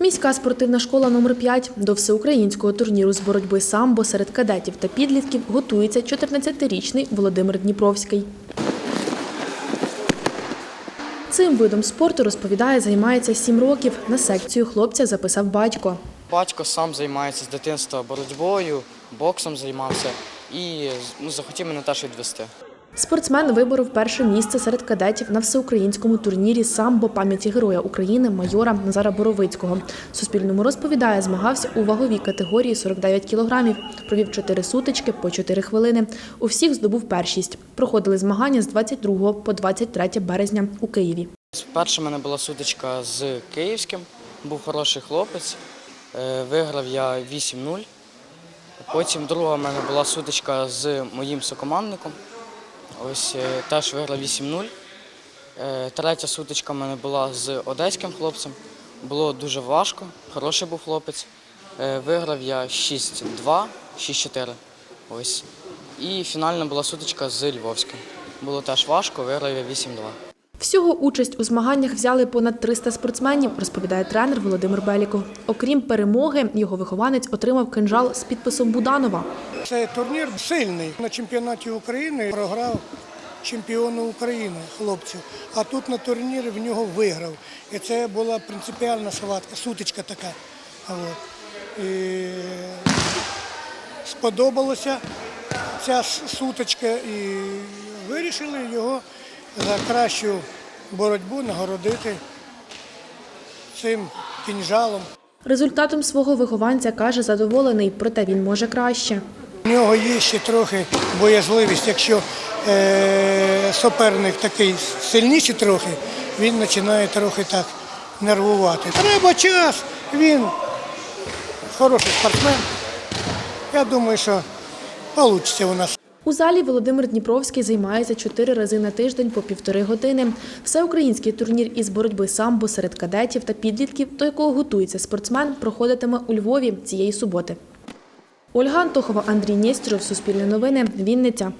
Міська спортивна школа номер 5 до всеукраїнського турніру з боротьби самбо серед кадетів та підлітків готується 14-річний Володимир Дніпровський. Цим видом спорту, розповідає, займається 7 років. На секцію хлопця записав батько. Батько сам займається з дитинства боротьбою, боксом займався і ну, захотів мене теж відвести. Спортсмен виборов перше місце серед кадетів на всеукраїнському турнірі самбо пам'яті Героя України майора Назара Боровицького. Суспільному розповідає, змагався у ваговій категорії 49 кілограмів. Провів 4 сутички по 4 хвилини. У всіх здобув першість. Проходили змагання з 22 по 23 березня у Києві. Перша мене була сутичка з київським, був хороший хлопець. Е, Виграв я 8-0. Потім друга в мене була сутичка з моїм сокомандником. Ось теж виграв 8-0. Е, Третя сутичка в мене була з одеським хлопцем. Було дуже важко, хороший був хлопець. Е, Виграв я 6-2, 6-4. Ось. І фінальна була сутичка з Львовським. Було теж важко, виграв я 8-2. Всього участь у змаганнях взяли понад 300 спортсменів, розповідає тренер Володимир Беліков. Окрім перемоги, його вихованець отримав кинжал з підписом Буданова. Цей турнір сильний. На чемпіонаті України програв чемпіону України хлопцю, а тут на турнірі в нього виграв. І це була принципіальна схватка, сутичка така. І сподобалася ця сутичка і вирішили його за кращу боротьбу нагородити цим кінжалом. Результатом свого вихованця каже задоволений, проте він може краще. У нього є ще трохи боязливість. Якщо е, суперник такий сильніший трохи, він починає трохи так нервувати. Треба час, він хороший спортсмен. Я думаю, що вийде у нас. У залі Володимир Дніпровський займається чотири рази на тиждень по півтори години. Всеукраїнський турнір із боротьби самбо серед кадетів та підлітків, до якого готується спортсмен, проходитиме у Львові цієї суботи. Ольга Антохова, Андрій Нєстєров, Суспільне новини, Вінниця.